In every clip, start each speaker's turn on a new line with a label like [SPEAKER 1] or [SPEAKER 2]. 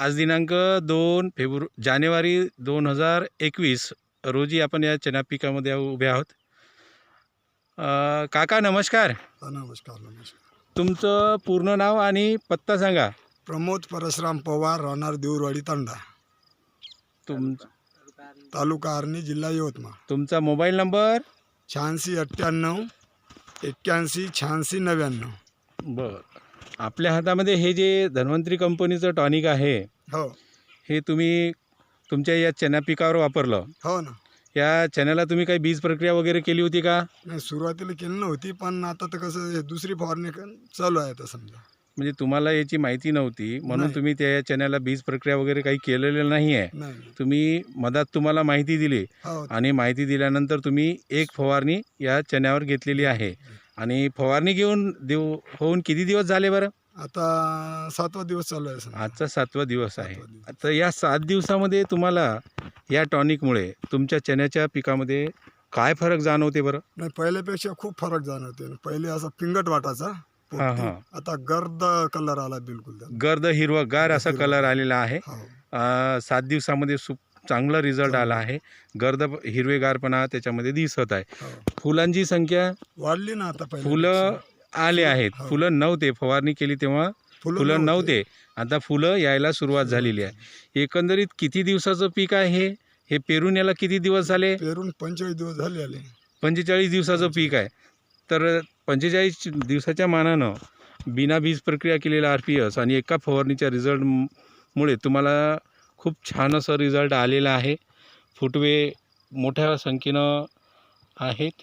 [SPEAKER 1] आज दिनांक दोन फेब्रु जानेवारी दोन हजार एकवीस रोजी आपण या चना पिकामध्ये उभे आहोत. अ, काका नमस्कार.
[SPEAKER 2] हा, नमस्कार नमस्कार.
[SPEAKER 1] तुमचं पूर्ण नाव आणि पत्ता सांगा.
[SPEAKER 2] प्रमोद परशुराम पवार राहणार देऊरवाडी तांडा.
[SPEAKER 1] तुम
[SPEAKER 2] तालुका आर्णी जिल्हा यवतमाळ.
[SPEAKER 1] तुमचा मोबाईल नंबर?
[SPEAKER 2] शहाऐंशी अठ्ठ्याण्णव एक्क्याऐंशी शहाऐंशी नव्याण्णव.
[SPEAKER 1] बर. आपल्या हातामध्ये हे जे धन्वंतरी कंपनीचं टॉनिक आहे
[SPEAKER 2] हो.
[SPEAKER 1] हे तुम्ही तुमच्या या चना पिकावर वापरलं.
[SPEAKER 2] हो ना.
[SPEAKER 1] या चण्याला तुम्ही काही बीज प्रक्रिया वगैरे केली होती का?
[SPEAKER 2] नाही सुरुवातीला केली नव्हती पण आता तर कसं हे दुसरी फवारणी क- चालू आहे आता समजा.
[SPEAKER 1] म्हणजे तुम्हाला याची माहिती नव्हती म्हणून
[SPEAKER 2] नाही.
[SPEAKER 1] तुम्ही त्या चण्याला बीज प्रक्रिया वगैरे काही केलेलं नाही आहे.
[SPEAKER 2] नाही.
[SPEAKER 1] तुम्ही मधात तुम्हाला माहिती दिली
[SPEAKER 2] हो.
[SPEAKER 1] आणि माहिती दिल्यानंतर तुम्ही एक फवारणी या चण्यावर घेतलेली आहे. आणि फवारणी घेऊन देऊ होऊन किती दिवस झाले बरं
[SPEAKER 2] आता सातवा दिवस चालू आहे समजा
[SPEAKER 1] आजचा सातवा दिवस आहे
[SPEAKER 2] सातवा दिवस.
[SPEAKER 1] आता या सात दिवसामध्ये तुम्हाला या टॉनिकमुळे तुमच्या चण्याच्या पिकामध्ये काय फरक जाणवते बरं
[SPEAKER 2] नाही पहिल्यापेक्षा खूप फरक जाणवते पहिले असा पिंगट वाटायचा
[SPEAKER 1] हा,
[SPEAKER 2] पोपटी.
[SPEAKER 1] हा.
[SPEAKER 2] आता गर्द कलर आला बिलकुल त्याला.
[SPEAKER 1] गर्द हिरवगार असा
[SPEAKER 2] हिरवा.
[SPEAKER 1] कलर आलेला आहे
[SPEAKER 2] हो
[SPEAKER 1] अ, सात दिवसामध्ये सु चांगला रिझल्ट आला आहे. गर्द हिरवेगारपणा त्याच्यामध्ये दिसत आहे.
[SPEAKER 2] हो.
[SPEAKER 1] फुलांची संख्या
[SPEAKER 2] वाढली ना आता पहिले
[SPEAKER 1] फुलं आले आहेत.
[SPEAKER 2] हो.
[SPEAKER 1] फुलं नव्हते. फवारणी केली तेव्हा फुलं नव्हते. आता फुलं यायला सुरुवात झालेली आहे. एकंदरीत किती दिवसाचं पीक आहे? हे पेरून याला किती दिवस झाले?
[SPEAKER 2] पेरून पंचेचाळीस दिवस झाले आले
[SPEAKER 1] पंचेचाळीस दिवसाचं पीक आहे. तर पंचेचाळीस दिवसाच्या मानानं बिना बीज प्रक्रिया केलेला आर पी एस आणि एका फवारणीच्या रिझल्ट मुळे तुम्हाला खूप छान असं रिझल्ट आलेला आहे. फुटवे मोठ्या संख्येनं आहेत.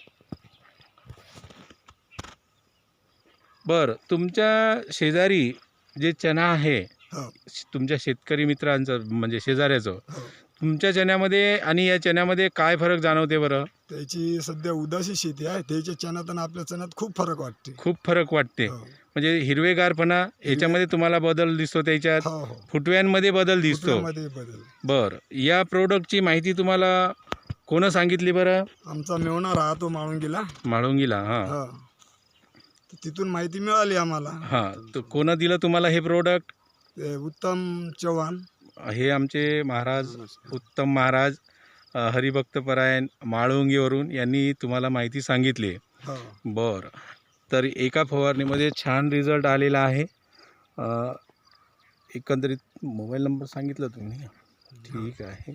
[SPEAKER 1] बरं तुमच्या शेजारी जे चना आहे
[SPEAKER 2] हो.
[SPEAKER 1] तुमच्या शेतकरी मित्रांचं म्हणजे शेजाऱ्याचं
[SPEAKER 2] हो.
[SPEAKER 1] तुमच्या चण्यामध्ये आणि या चण्यामध्ये काय फरक जाणवते बरं?
[SPEAKER 2] त्याची सध्या उदासी शेती आहे. त्याच्या चण्यात आणि आपल्या चण्यात खूप फरक वाटते.
[SPEAKER 1] खूप फरक वाटते.
[SPEAKER 2] हो.
[SPEAKER 1] म्हणजे हिरवेगारपणा याच्यामध्ये तुम्हाला बदल दिसतो त्याच्यात
[SPEAKER 2] हो हो.
[SPEAKER 1] फुटव्यांमध्ये बदल दिसतो.
[SPEAKER 2] कुटुंबामध्ये बदल.
[SPEAKER 1] बरं. या प्रोडक्टची माहिती तुम्हाला कोण सांगितली बरं?
[SPEAKER 2] आमचा मेवणा राहतो माळुंगीला.
[SPEAKER 1] माळुंगीला हां.
[SPEAKER 2] हा. तर तिथून माहिती मिळाली आम्हाला.
[SPEAKER 1] हां. तर कोणं दिलं तुम्हाला हे प्रोडक्ट
[SPEAKER 2] ते उत्तम चव्हाण.
[SPEAKER 1] हे आमचे महाराज उत्तम महाराज हरिभक्तपरायण माळुंगीवरून यांनी तुम्हाला माहिती सांगितली.
[SPEAKER 2] हो.
[SPEAKER 1] बरं. तर एका फवारणीमध्ये छान रिझल्ट आलेला आहे. एकंदरीत मोबाईल नंबर सांगितलं तुम्ही. ठीक आहे.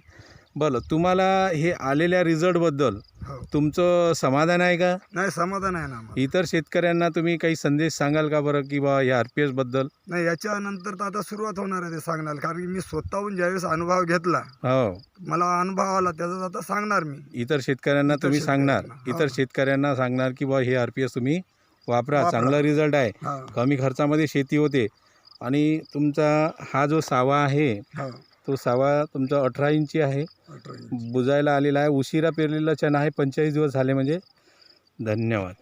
[SPEAKER 1] बरं तुम्हाला हे आलेल्या रिझल्टबद्दल
[SPEAKER 2] हो.
[SPEAKER 1] तुमचं समाधान आहे का?
[SPEAKER 2] नाही समाधान आहे ना आम्हाला.
[SPEAKER 1] इतर शेतकऱ्यांना तुम्ही काही संदेश सांगाल का बरं की बा या आर पी एसबद्दल
[SPEAKER 2] नाही याच्यानंतर तर आता सुरुवात होणार आहे ते सांगणार कारण की मी स्वतःहून ज्यावेळेस अनुभव घेतला
[SPEAKER 1] हो.
[SPEAKER 2] मला अनुभव आला त्याचा आता सांगणार मी.
[SPEAKER 1] इतर शेतकऱ्यांना
[SPEAKER 2] इतर
[SPEAKER 1] तुम्ही सांगणार.
[SPEAKER 2] शेतकऱ्यांना,
[SPEAKER 1] इतर
[SPEAKER 2] हो.
[SPEAKER 1] शेतकऱ्यांना सांगणार की बा हे आर पी एस तुम्ही वापरा
[SPEAKER 2] वापरा.
[SPEAKER 1] चांगला रिझल्ट आहे.
[SPEAKER 2] हा.
[SPEAKER 1] कमी खर्चामध्ये शेती होते. आणि तुमचा हा जो सावा आहे
[SPEAKER 2] हो.
[SPEAKER 1] तो सावा तुमचा अठरा इंची आहे. बुजायला आलेला आहे. उशिरा पेरलेला चणा आहे. पंचेचाळीस दिवस झाले म्हणजे धन्यवाद.